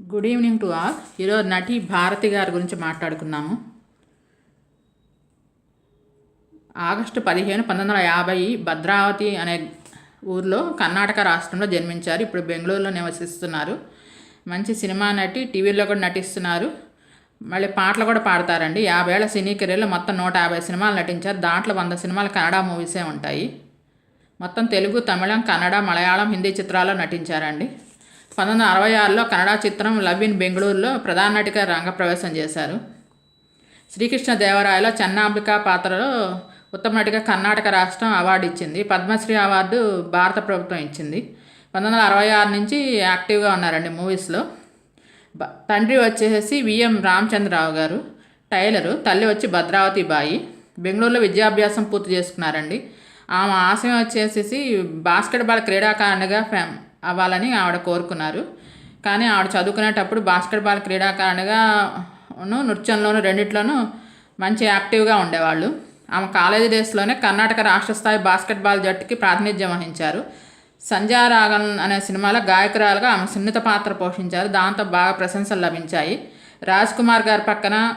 Good evening to all ఈరోజు నటి భారతి గారి గురించి మాట్లాడుకున్నాము ఆగస్టు పదిహేను పంతొమ్మిది వందల యాభై భద్రావతి అనే ఊర్లో కర్ణాటక రాష్ట్రంలో జన్మించారు. ఇప్పుడు బెంగళూరులో నివసిస్తున్నారు. మంచి సినిమా నటి టీవీలో కూడా నటిస్తున్నారు. మళ్ళీ పాటలు కూడా పాడతారండి. యాభైేళ్ళ సినీ కెరీర్లో మొత్తం నూట యాభై సినిమాలు నటించారు. దాంట్లో వంద సినిమాలు కన్నడ మూవీసే ఉంటాయి. మొత్తం తెలుగు తమిళం కన్నడ మలయాళం హిందీ చిత్రాల్లో నటించారండి. పంతొమ్మిది వందల అరవై ఆరులో కన్నడ చిత్రం లవ్ ఇన్ బెంగళూరులో ప్రధాన నటిగా రంగప్రవేశం చేశారు. శ్రీకృష్ణ దేవరాయలో చెన్నాంబిక పాత్రలో ఉత్తమ నటిగా కర్ణాటక రాష్ట్రం అవార్డు ఇచ్చింది. పద్మశ్రీ అవార్డు భారత ప్రభుత్వం ఇచ్చింది. పంతొమ్మిది వందల అరవై ఆరు నుంచి యాక్టివ్గా ఉన్నారండి మూవీస్లో. తండ్రి వచ్చేసి విఎం రామచంద్రరావు గారు టైలరు తల్లి వచ్చి భద్రావతి బాయి. బెంగళూరులో విద్యాభ్యాసం పూర్తి చేసుకున్నారండి. ఆమె ఆశయం వచ్చేసేసి బాస్కెట్బాల్ క్రీడాకారిణిగా ఫేమ్ అవ్వాలని ఆవిడ కోరుకున్నారు. కానీ ఆవిడ చదువుకునేటప్పుడు బాస్కెట్బాల్ క్రీడాకారిణిగా నృత్యంలోను రెండిట్లోనూ మంచి యాక్టివ్గా ఉండేవాళ్ళు. ఆమె కాలేజీ డేస్లోనే కర్ణాటక రాష్ట్ర స్థాయి బాస్కెట్బాల్ జట్టుకి ప్రాతినిధ్యం వహించారు. సంధ్యారాగం అనే సినిమాలో గాయకురాలుగా ఆమె సున్నిత పాత్ర పోషించారు. దాంతో బాగా ప్రశంసలు లభించాయి. రాజ్ కుమార్ గారి పక్కన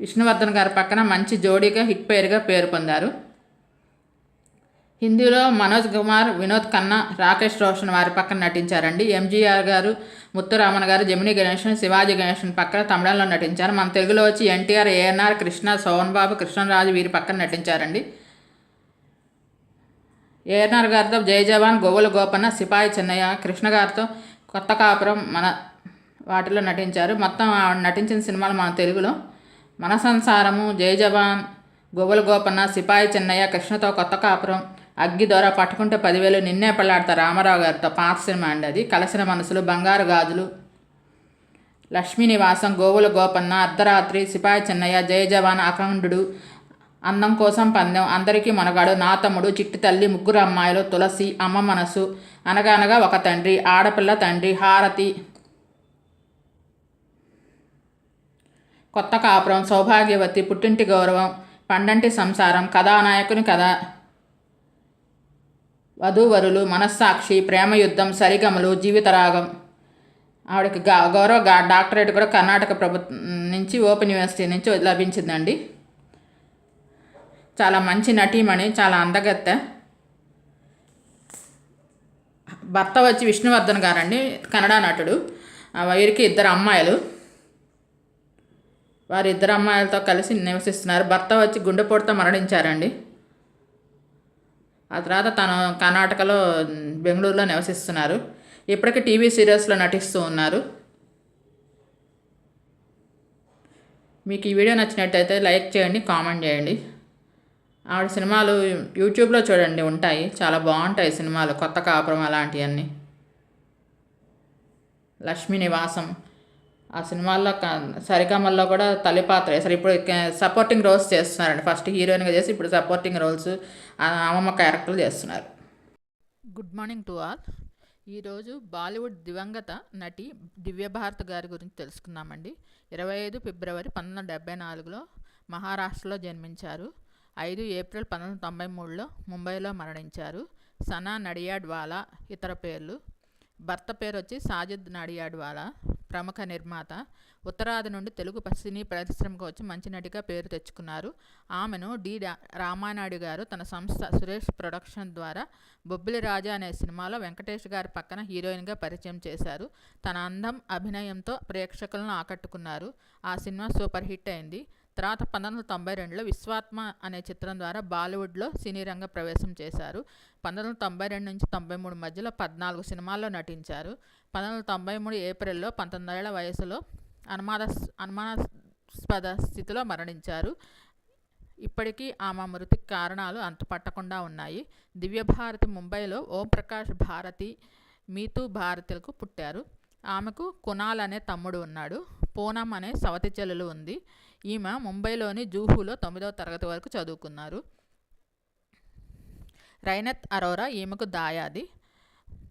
విష్ణువర్ధన్ గారి పక్కన మంచి జోడీగా హిట్ పేరుగా పేరు పొందారు. హిందీలో మనోజ్ కుమార్ వినోద్ ఖన్నా రాకేష్ రోషన్ వారి పక్కన నటించారండి. ఎంజీఆర్ గారు ముత్తురామన్ గారు జమిని గణేషన్ శివాజీ గణేషన్ పక్కన తమిళంలో నటించారు. మన తెలుగులో వచ్చి ఎన్టీఆర్ ఏఎన్ఆర్ కృష్ణ సోహన్ బాబు కృష్ణరాజు వీరి పక్కన నటించారండి. ఏఎన్ఆర్ గారితో జయ జవాన్ గోవుల గోపన్న సిపాయి చెన్నయ్య కృష్ణ గారితో కొత్త కాపురం మన వాటిలో నటించారు. మొత్తం ఆవిడ నటించిన సినిమాలు మన తెలుగులో. మన సంసారము జయ జవాన్ గోవుల గోపన్న సిపాయి చెన్నయ్య కృష్ణతో కొత్త కాపురం అగ్గి దొర పట్టుకుంటే పదివేలు నిన్నే పెళ్ళాడతా రామారావు గారితో పాత సినిమా అండి అది. కలసిన మనసులు బంగారు గాజులు. లక్ష్మీనివాసం గోవుల గోపన్న అర్ధరాత్రి సిపాయి చెన్నయ్య జయ జవాన్ అఖండుడు అందం కోసం పందెం అందరికీ మనగాడు నా తమ్ముడు చిట్టి తల్లి ముగ్గురు అమ్మాయిలు తులసి అమ్మ మనసు అనగనగా ఒక తండ్రి ఆడపిల్ల తండ్రి హారతి. కొత్త కాపురం సౌభాగ్యవతి పుట్టింటి గౌరవం పండంటి సంసారం కథానాయకుని కథ. వధూవరులు మనస్సాక్షి ప్రేమయుద్ధం సరిగమలు జీవితరాగం. ఆవిడకి గా గౌరవ గా డాక్టరేట్ కూడా కర్ణాటక ప్రభుత్వం నుంచి ఓపెన్ యూనివర్సిటీ నుంచి లభించిందండి. చాలా మంచి నటీమణి చాలా అందగత్తె. భర్త వచ్చి విష్ణువర్ధన్ గారండి కన్నడ నటుడు. ఆ వీరికి ఇద్దరు అమ్మాయిలు. వారి ఇద్దరు అమ్మాయిలతో కలిసి నివసిస్తున్నారు. భర్త వచ్చి గుండెపోటుతో మరణించారండి. ఆ తర్వాత తను కర్ణాటకలో బెంగళూరులో నివసిస్తున్నారు. ఇప్పటికీ టీవీ సీరియల్స్లో నటిస్తూ ఉన్నారు. మీకు ఈ వీడియో నచ్చినట్టయితే లైక్ చేయండి కామెంట్ చేయండి. ఆవిడ సినిమాలు యూట్యూబ్లో చూడండి ఉంటాయి. చాలా బాగుంటాయి సినిమాలు కొత్త కాపురం అలాంటివన్నీ. లక్ష్మీ నివాసం. ఆ సినిమాల్లో క- సరిగమల్లో కూడా తల్లి పాత్ర. వేశారు ఇప్పుడు సపోర్టింగ్ రోల్స్ చేస్తున్నారండి. ఫస్ట్ హీరోయిన్గా చేసి ఇప్పుడు సపోర్టింగ్ రోల్స్ అమ్మమ్మ క్యారెక్టర్లు చేస్తున్నారు. గుడ్ మార్నింగ్ టు ఆల్ ఈరోజు బాలీవుడ్ దివంగత నటి దివ్యభారత్ గారి గురించి తెలుసుకుందామండి. ఇరవై ఐదు ఫిబ్రవరి పంతొమ్మిది వందల డెబ్బై నాలుగులో మహారాష్ట్రలో జన్మించారు. ఐదు ఏప్రిల్ పంతొమ్మిది వందల తొంభై మూడులో ముంబైలో మరణించారు. సనా నడియాడ్వాలా ఇతర పేర్లు. భర్త పేరు వచ్చి సాజిద్ నడియాడ్వాలా. ప్రముఖ నిర్మాత ఉత్తరాది నుండి తెలుగు సినీ పరిశ్రమకు వచ్చి మంచి నటిగా పేరు తెచ్చుకున్నారు. ఆమెను డి. రామానాయుడు గారు తన సంస్థ సురేష్ ప్రొడక్షన్ ద్వారా బొబ్బిలి రాజా అనే సినిమాలో వెంకటేష్ గారి పక్కన హీరోయిన్గా పరిచయం చేశారు. తన అందం అభినయంతో ప్రేక్షకులను ఆకట్టుకున్నారు. ఆ సినిమా సూపర్ హిట్ అయింది. తర్వాత పంతొమ్మిది వందల తొంభై రెండులో విశ్వాత్మ అనే చిత్రం ద్వారా బాలీవుడ్లో సినీ రంగ ప్రవేశం చేశారు. పంతొమ్మిది వందల తొంభై రెండు నుంచి తొంభై మూడు మధ్యలో పద్నాలుగు సినిమాల్లో నటించారు. పంతొమ్మిది వందల తొంభై మూడు ఏప్రిల్లో పంతొమ్మిదేళ్ళ వయసులో అనుమాన అనుమానాస్పద స్థితిలో మరణించారు. ఇప్పటికీ ఆమె మృతికి కారణాలు అంతుపట్టకుండా ఉన్నాయి. దివ్యభారతి ముంబైలో ఓం ప్రకాష్ భారతి మీతూ భారతులకు పుట్టారు. ఆమెకు కునాల్ అనే తమ్ముడు ఉన్నాడు. పూనం అనే సవతి చెల్లెలు ఉంది. ఈమె ముంబైలోని జూహులో తొమ్మిదవ తరగతి వరకు చదువుకున్నారు. రైనత్ అరోరా ఈమెకు దాయాది.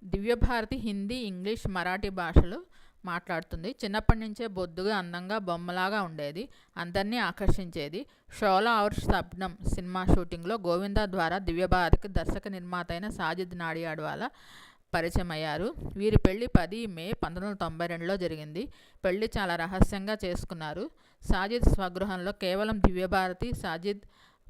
దివ్యభారతి హిందీ ఇంగ్లీష్ మరాఠీ భాషలు మాట్లాడుతుంది. చిన్నప్పటి నుంచే బొద్దుగా అందంగా బొమ్మలాగా ఉండేది. అందరినీ ఆకర్షించేది. షోలా ఔర్ శబ్నం సినిమా షూటింగ్లో గోవిందా ద్వారా దివ్యభారతికి దర్శక నిర్మాత అయిన సాజిద్ నాడియాడ్వాలా వాళ్ళ అయ్యారు వీరి పెళ్ళి పది మే పంతొమ్మిది వందల తొంభై రెండులో జరిగింది. పెళ్ళి చాలా రహస్యంగా చేసుకున్నారు. సాజిద్ స్వగృహంలో కేవలం దివ్యభారతి సాజిద్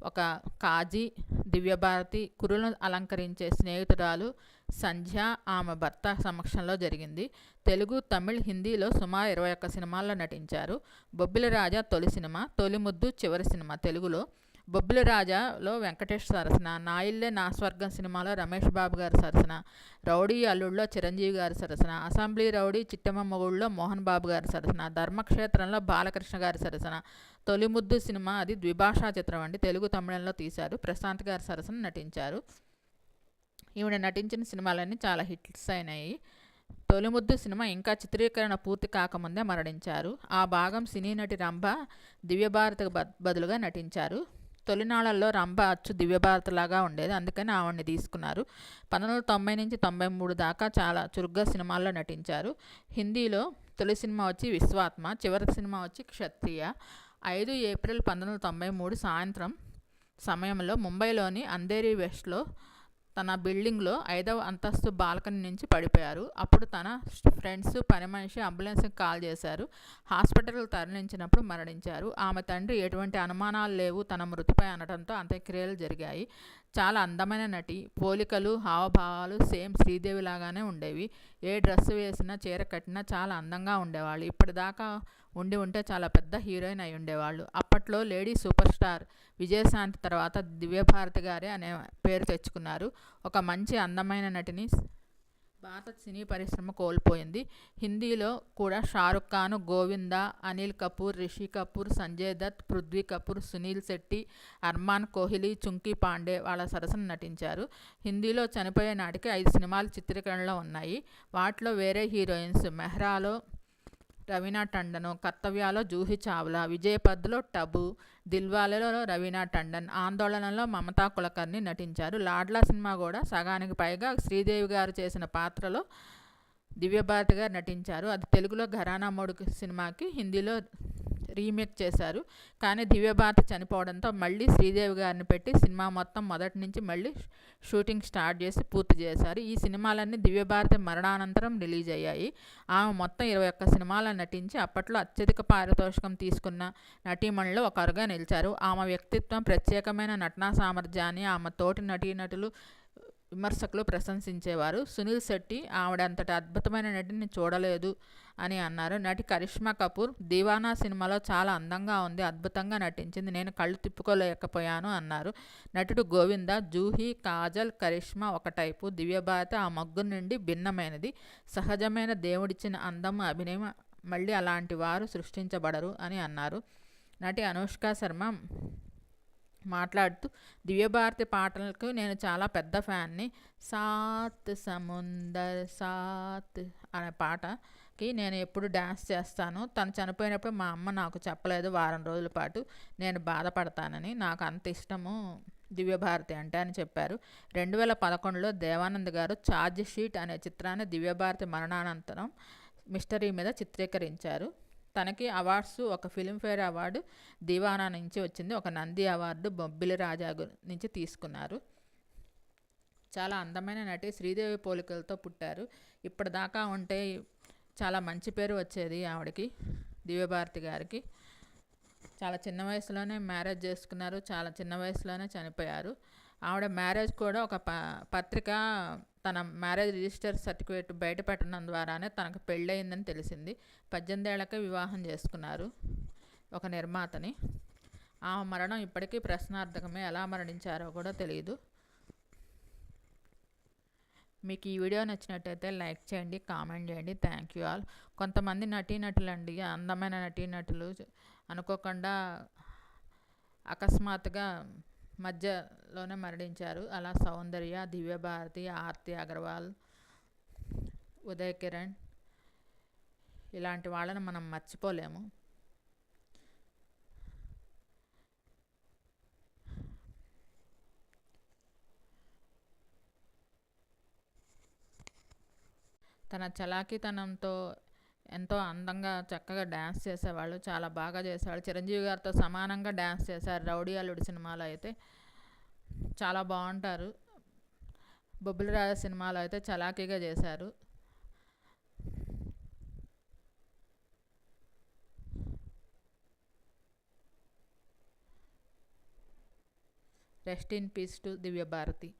ఒక కాజీ దివ్యభారతి కురులను అలంకరించే స్నేహితురాలు సంధ్య ఆమె భర్త సమక్షంలో జరిగింది. తెలుగు తమిళ్ హిందీలో సుమారు ఇరవై ఒక్క సినిమాల్లో నటించారు. బొబ్బిలి రాజా తొలి సినిమా తొలి ముద్దు చివరి సినిమా తెలుగులో. బొబ్బిలి రాజాలో వెంకటేష్ సరసన నా ఇల్లే నా స్వర్గం సినిమాలో రమేష్ బాబు గారి సరసన రౌడీ అల్లుళ్ళలో చిరంజీవి గారి సరసన అసెంబ్లీ రౌడీ చిట్టమ్మ మొగుళ్ళలో మోహన్ బాబు గారి సరసన ధర్మక్షేత్రంలో బాలకృష్ణ గారి సరసన తొలిముద్దు సినిమా అది ద్విభాషా చిత్రం అండి. తెలుగు తమిళంలో తీశారు. ప్రశాంత్ గారి సరసన నటించారు. ఈవిడ నటించిన సినిమాలన్నీ చాలా హిట్స్ అయినాయి. తొలిముద్దు సినిమా ఇంకా చిత్రీకరణ పూర్తి కాకముందే మరణించారు. ఆ భాగం సినీ నటి రంభ దివ్యభారతికి బదులుగా నటించారు. తొలినాళ్ళల్లో రంభ అచ్చు దివ్యభారతలాగా ఉండేది. అందుకని ఆవిడని తీసుకున్నారు. పంతొమ్మిది వందల తొంభై నుంచి తొంభై మూడు దాకా చాలా చురుగ్గా సినిమాల్లో నటించారు. హిందీలో తొలి సినిమా వచ్చి విశ్వాత్మ చివరి సినిమా వచ్చి క్షత్రియ. ఐదు ఏప్రిల్ పంతొమ్మిది వందల తొంభై మూడు సాయంత్రం సమయంలో ముంబైలోని అంధేరి వెస్ట్లో తన బిల్డింగ్లో ఐదవ అంతస్తు బాల్కనీ నుంచి పడిపోయారు. అప్పుడు తన ఫ్రెండ్స్ పని మనిషి అంబులెన్స్కి కాల్ చేశారు. హాస్పిటల్కి తరలించినప్పుడు మరణించారు. ఆమె తండ్రి ఎటువంటి అనుమానాలు లేవు. తన మృతిపై అనడంతో అంత్యక్రియలు జరిగాయి. చాలా అందమైన నటి. పోలికలు హావభావాలు సేమ్ శ్రీదేవి లాగానే ఉండేవి. ఏ డ్రెస్ వేసినా చీర కట్టినా చాలా అందంగా ఉండేవాళ్ళు. ఇప్పటిదాకా ఉండి ఉంటే చాలా పెద్ద హీరోయిన్ అయి ఉండేవాళ్ళు. అప్పట్లో లేడీ సూపర్ స్టార్ విజయశాంతి తర్వాత దివ్యభారతి గారే అనే పేరు తెచ్చుకున్నారు. ఒక మంచి అందమైన నటిని భారత సినీ పరిశ్రమ కోల్పోయింది. హిందీలో కూడా షారుఖ్ ఖాన్ గోవింద అనిల్ కపూర్ రిషి కపూర్ సంజయ్ దత్ పృథ్వీ కపూర్ సునీల్ శెట్టి అర్మాన్ కోహ్లీ చుంకీ పాండే వాళ్ళ సరసన నటించారు. హిందీలో చనిపోయే నాటికి ఐదు సినిమాలు చిత్రీకరణలో ఉన్నాయి. వాటిలో వేరే హీరోయిన్స్ మెహ్రాలో రవీనా టండన్ కర్తవ్యాలో జూహి చావ్లా విజయపద్లో టబు దిల్వాలలో రవీనా టండన్ ఆందోళనలో మమతా కులకర్ణి నటించారు. లాడ్లా సినిమా కూడా సగానికి పైగా శ్రీదేవి గారు చేసిన పాత్రలో దివ్యభారతి గారు నటించారు. అది తెలుగులో ఘరానా మోడు సినిమాకి హిందీలో రీమేక్ చేశారు. కానీ దివ్యభారతి చనిపోవడంతో మళ్ళీ శ్రీదేవి గారిని పెట్టి సినిమా మొత్తం మొదటి నుంచి మళ్ళీ షూటింగ్ స్టార్ట్ చేసి పూర్తి చేశారు. ఈ సినిమాలన్నీ దివ్యభారతి మరణానంతరం రిలీజ్ అయ్యాయి. ఆమె మొత్తం ఇరవై ఒక్క సినిమాలు నటించి అప్పట్లో అత్యధిక పారితోషికం తీసుకున్న నటీమణులు ఒకరుగా నిలిచారు. ఆమె వ్యక్తిత్వం ప్రత్యేకమైన నటనా సామర్థ్యాన్ని ఆమె తోటి నటీనటులు విమర్శకులు ప్రశంసించేవారు. సునీల్ శెట్టి ఆవిడ అంతటి అద్భుతమైన నటిని చూడలేదు అని అన్నారు. నటి కరిష్మా కపూర్ దీవానా సినిమాలో చాలా అందంగా ఉంది అద్భుతంగా నటించింది నేను కళ్ళు తిప్పుకోలేకపోయాను అన్నారు. నటుడు గోవింద జూహీ కాజల్ కరిష్మా ఒక టైపు. దివ్యభారత ఆ మగ్గు నుండి భిన్నమైనది. సహజమైన దేవుడిచ్చిన అందం అభినయం మళ్ళీ అలాంటి వారు సృష్టించబడరు అని అన్నారు. నటి అనుష్క శర్మ మాట్లాడుతూ దివ్యభారతి పాటలకు నేను చాలా పెద్ద ఫ్యాన్ని. సాత్ సముందర్ సాత్ అనే పాటకి నేను ఎప్పుడు డ్యాన్స్ చేస్తాను. తను చనిపోయినప్పుడు మా అమ్మ నాకు చెప్పలేదు వారం రోజుల పాటు. నేను బాధపడతానని నాకు అంత ఇష్టము దివ్యభారతి అంటే అని చెప్పారు. రెండు వేల పదకొండులో దేవానంద్ గారు ఛార్జ్ షీట్ అనే చిత్రాన్ని దివ్యభారతి మరణానంతరం మిస్టరీ మీద చిత్రీకరించారు. తనకి అవార్డ్స్ ఒక ఫిల్మ్ఫేర్ అవార్డు దివానా నుంచి వచ్చింది. ఒక నంది అవార్డు బొబ్బిలి రాజా నుంచి తీసుకున్నారు. చాలా అందమైన నటి శ్రీదేవి పోలికలతో పుట్టారు. ఇప్పటిదాకా ఉంటే చాలా మంచి పేరు వచ్చేది ఆవిడకి దివ్యభారతి గారికి. చాలా చిన్న వయసులోనే మ్యారేజ్ చేసుకున్నారు. చాలా చిన్న వయసులోనే చనిపోయారు. ఆవిడ మ్యారేజ్ కూడా ఒక ప పత్రిక తన మ్యారేజ్ రిజిస్టర్ సర్టిఫికేట్ బయటపెట్టడం ద్వారానే తనకు పెళ్ళయిందని తెలిసింది. పద్దెనిమిది ఏళ్ళకే వివాహం చేసుకున్నారు ఒక నిర్మాతని. ఆ మరణం ఇప్పటికీ ప్రశ్నార్థకమే. ఎలా మరణించారో కూడా తెలియదు మీకు ఈ వీడియో నచ్చినట్టయితే లైక్ చేయండి కామెంట్ చేయండి. Thank you all. కొంతమంది నటీనటులు అండి అందమైన నటీనటులు అనుకోకుండా అకస్మాత్తుగా మధ్యలోనే మరణించారు. అలా సౌందర్య దివ్యభారతి ఆర్తి అగర్వాల్ ఉదయ్ కిరణ్ ఇలాంటి వాళ్ళని మనం మర్చిపోలేము. తన చలాకీతనంతో ఎంతో అందంగా చక్కగా డ్యాన్స్ చేసేవాళ్ళు చాలా బాగా చేసేవాళ్ళు. చిరంజీవి గారితో సమానంగా డ్యాన్స్ చేశారు రౌడీ అల్లుడు సినిమాలో అయితే. చాలా బాగుంటారు. బొబ్బుల రాజా సినిమాలో అయితే చలాకీగా చేశారు. Rest in peace to Divya Bharti.